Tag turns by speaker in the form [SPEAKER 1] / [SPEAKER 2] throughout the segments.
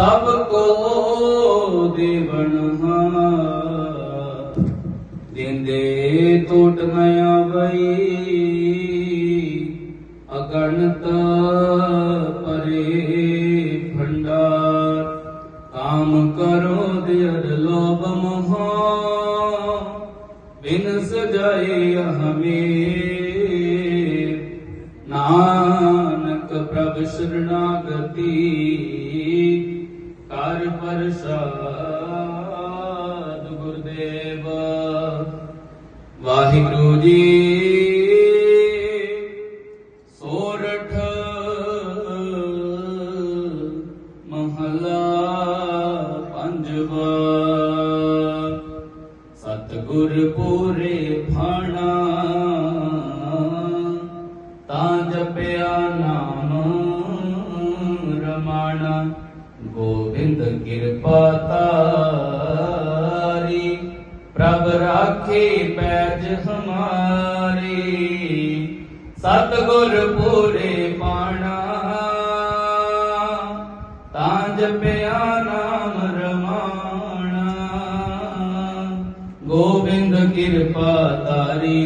[SPEAKER 1] ਸਭ ਕੋ ਦੇਵਨ ਹਾਥ ਦਿੰਦੇ ਟੋਟ ਨ ਆਵਈ, ਅਗਣਤ ਪਰੇ ਭੰਡਾਰ। ਕਾਮ ਕਰੋ ਦਿਅਰ ਲੋਭ ਮੋਹ, ਬਿਨ ਸਜਾਏ ਹਮੇ। ਨਾਨਕ ਪ੍ਰਭ ਸ਼ਰਣਾਗਤੀ ਕਰ ਪ੍ਰਸਾਦ ਗੁਰਦੇਵ। ਵਾਹਿਗੁਰੂ ਜੀ ਸੋਰਠ ਮਹਲਾ ਪੰਜਵਾ। ਸਤਿਗੁਰ ਪੂਰੇ ਫਾਣਾ ਤਾਂ ਜਪਿਆ ਨਾਮ ਕਿਰਪਾ ਤਾਰੀ, ਪ੍ਰਭ ਰਾਖੇ ਪੈਜ ਹਮਾਰੀ। ਸਤਿਗੁਰ ਪੂਰੇ ਪਾਣਾ, ਤਾਂ ਜਪਿਆ ਨਾਮ ਰਮਾਣਾ। ਗੋਬਿੰਦ ਕਿਰਪਾ ਤਾਰੀ,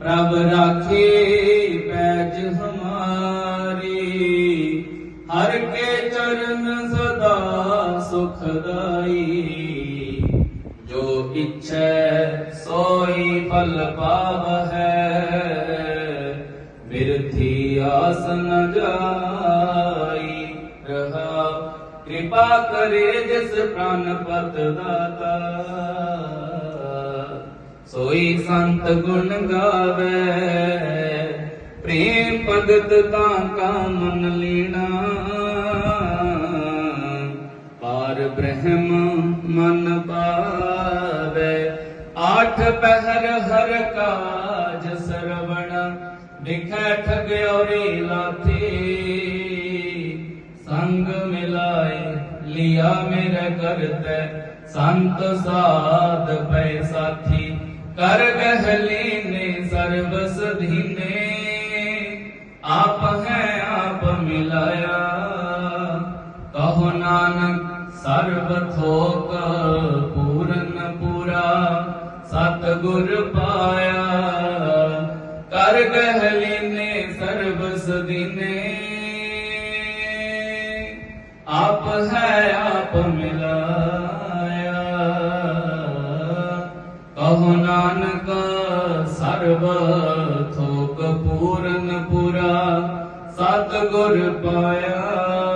[SPEAKER 1] ਪ੍ਰਭ ਰਾਖੇ ਸੁਖਦਾਈ ਜੋ ਇੱਛੈ ਸੋਈ ਫਲ ਪਾਵਹਿ। ਬਿਰਥੀ ਆਸ ਨ ਜਾਈ। ਰਹਾ ਕਿਰਪਾ ਕਰੇ ਜਿਸ ਪ੍ਰਾਨ ਪਤ ਦਾਤਾ ਸੋਈ ਸੰਤ ਗੁਣ ਗਾਵੇ। ਪ੍ਰੇਮ ਭਗਤ ਤਾਂ ਕਾ ਮਨ ਲੀਣਾ। ਪਾਰ ਬ੍ਰਹਮ ਮਨ ਪਾਵੇ। ਆਠ ਪਹਿਰ ਹਰ ਕਾਜ ਸਰਵਣ, ਵਿਖੈ ਠਗਿਓਰੀ ਲਾਥੀ। ਸੰਗ ਮਿਲਾਏ, ਲਿਆ ਮੇਰੇ ਕਰਤੇ, ਸੰਤ ਸਾਧ ਪੈ ਸਾਥੀ। ਕਰ ਗਹਿਲੀ ਨੇ ਸਰਬ ਸਧੀਨੇ, ਆਪ ਹੈ ਆਪ ਮਿਲਾਇਆ। ਕਹੋ ਨਾਨਕ ਸਰਬ ਥੋਕ ਪੂਰਨ ਪੂਰਾ ਸਤ ਗੁਰ ਪਾਇਆ। ਕਰ ਗਹਿਲੀ ਨੇ ਸਰਬ ਸਦੀਨੇ। ਆਪ ਹੈ ਆਪ ਮਿਲਾਇਆ। ਕਹੋ ਨਾਨਕ ਸਰਬ ਥੋਕ ਪੂਰਨ ਪੂਰਾ ਸਤ ਗੁਰ ਪਾਇਆ।